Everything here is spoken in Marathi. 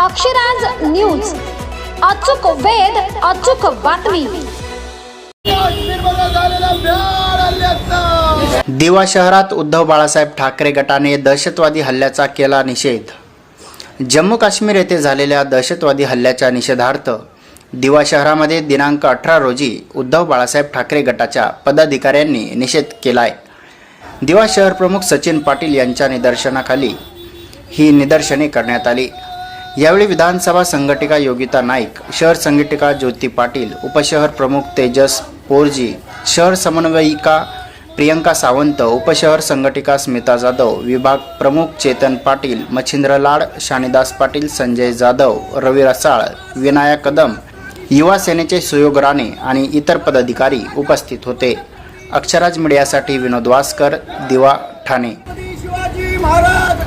अक्षराज न्यूज. अचूक वेद अचूक बातमी. दिवा शहरात उद्धव बाळासाहेब ठाकरे गटाने दहशतवादी हल्ल्याचा केला निषेध. जम्मू काश्मीर येथे झालेल्या दहशतवादी हल्ल्याच्या निषेधार्थ दिवा शहरामध्ये दिनांक अठरा रोजी उद्धव बाळासाहेब ठाकरे गटाच्या पदाधिकाऱ्यांनी निषेध केलाय. दिवा शहर प्रमुख सचिन पाटील यांच्या निदर्शनाखाली ही निदर्शने करण्यात आली. यावेळी विधानसभा संघटिका योगिता नाईक शहर संघटिका ज्योती पाटील उपशहर प्रमुख तेजस पोरजी शहर समन्वयिका प्रियंका सावंत उपशहर संघटिका स्मिता जाधव विभाग प्रमुख चेतन पाटील मच्छिंद्र लाड शानिदास पाटील संजय जाधव रवी रसाळ विनायक कदम युवा सेनेचे सुयोग राणे आणि इतर पदाधिकारी उपस्थित होते. अक्षराज मीडियासाठी विनोद वासकर दिवा ठाणे. शिवाजी महाराज